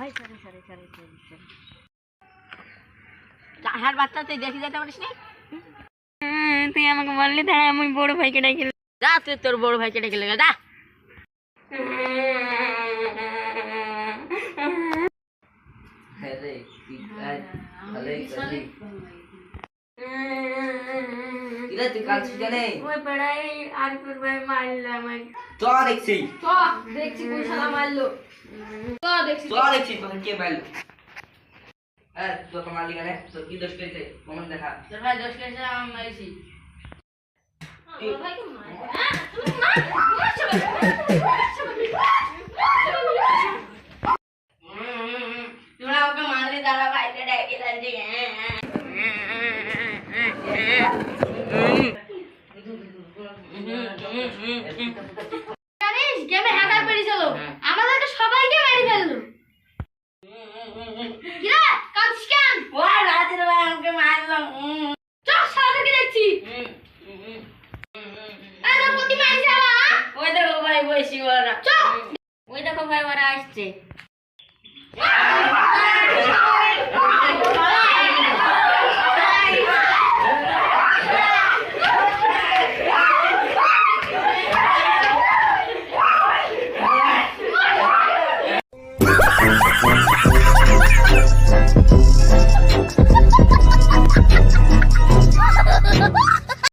ভাই sorry sorry sorry sorry sorry. হ্যাঁ বাচ্চা তুই দেখে যেতে পারিস নি? তুই আমাকে বললি তাহলে আমি বড় ভাইকে ডাকি। যা তুই তোর বড় ভাইকে ডেকে লেগে যা। আরে কি কাজ? আরে কাজ ইলা তুই কাজ জানে ওই পাড়ায় আরিফুর ভাই মারলো আমাকে চ দেখছি। কোন মারলো। চ দেখছি চ দেখছি তোকে কে মারলো হ্যাঁ তোকে মারলি কেন তোর কি দোষ করেছে প্রমাণ দেখা তোর ভাই দোষ করেছে আমি মারিছি আমার ওই দেখো ভাই বসি ওরা আসছে।